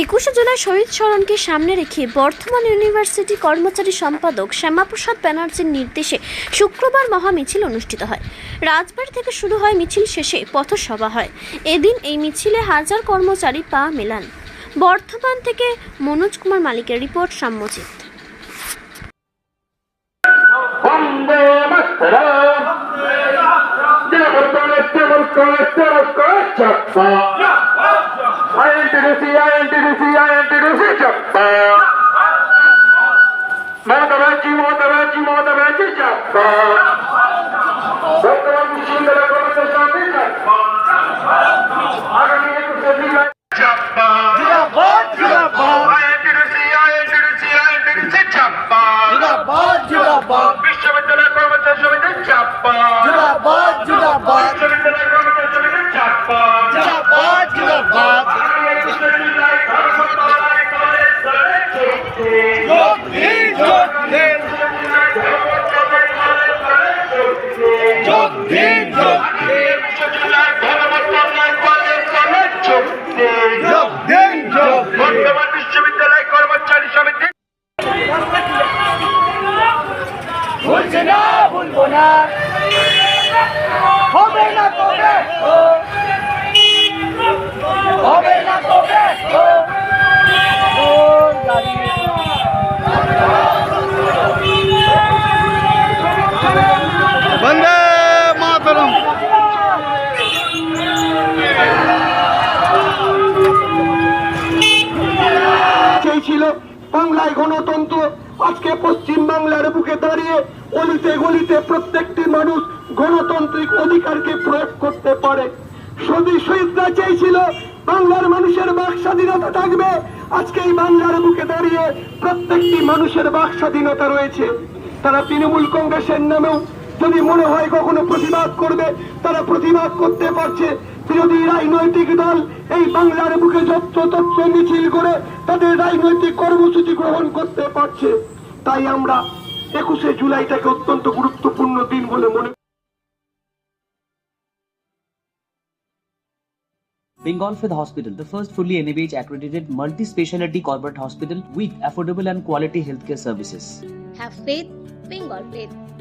একুশে জুলাই শহীদ স্মরণকে সামনে রেখে বর্ধমান ইউনিভার্সিটি কর্মচারী সম্পাদক শ্যামাপ্রসাদ ব্যানার্জির নির্দেশে শুক্রবার মহামিছিল অনুষ্ঠিত হয়। রাজবাড়ি থেকে শুরু হয় মিছিল শেষে পথসভা হয়। এদিন এই মিছিলে হাজার কর্মচারী পা মেলান। বর্ধমান থেকে মনোজ কুমার মালিকের রিপোর্ট সাম্যজিৎ মাতরম জবর করে জবর করে জবর করে চাপ্পা INTDC INTDC INTDC Mamata Banerjee Mamata Banerjee Mamata Banerjee বর্তমান কমিটির সাথে চাপ্পা আগামী একুশে জুলাই বিশ্ববিদ্যালয় কর্মচারী সমিতির চাপ্পা বিশ্ববিদ্যালয় বিশ্ববিদ্যালয় কর্মচারী সমিতি ভুলছে না ভুলবো না। বাংলায় গণতন্ত্র, আজকে পশ্চিম বাংলার বুকে দাঁড়িয়ে অলিতে গলিতে প্রত্যেকটি মানুষ গণতান্ত্রিক অধিকারকে প্রয়োগ করতে পারে। সবই শহীদরা চেয়েছিল বাংলার মানুষের বাক স্বাধীনতা থাকবে। আজকে এই বাংলার বুকে দাঁড়িয়ে প্রত্যেকটি মানুষের বাক স্বাধীনতা রয়েছে। তারা তৃণমূল কংগ্রেসের নামেও যদি মনে হয় কখনো প্রতিবাদ করবে তারা প্রতিবাদ করতে পারছে বিরোধী রাজনৈতিক দল এই বাংলার বুকে যত্র তত্র মিছিল করে তাদের রাজনৈতিক কর্মসূচি গ্রহণ করতে পারছে তাই আমরা একুশে জুলাইটাকে অত্যন্ত গুরুত্বপূর্ণ দিন বলে মনে Bengal Fifth Hospital, the first fully NABH accredited multi-speciality corporate hospital with affordable and quality healthcare services. Have faith, Bengal faith.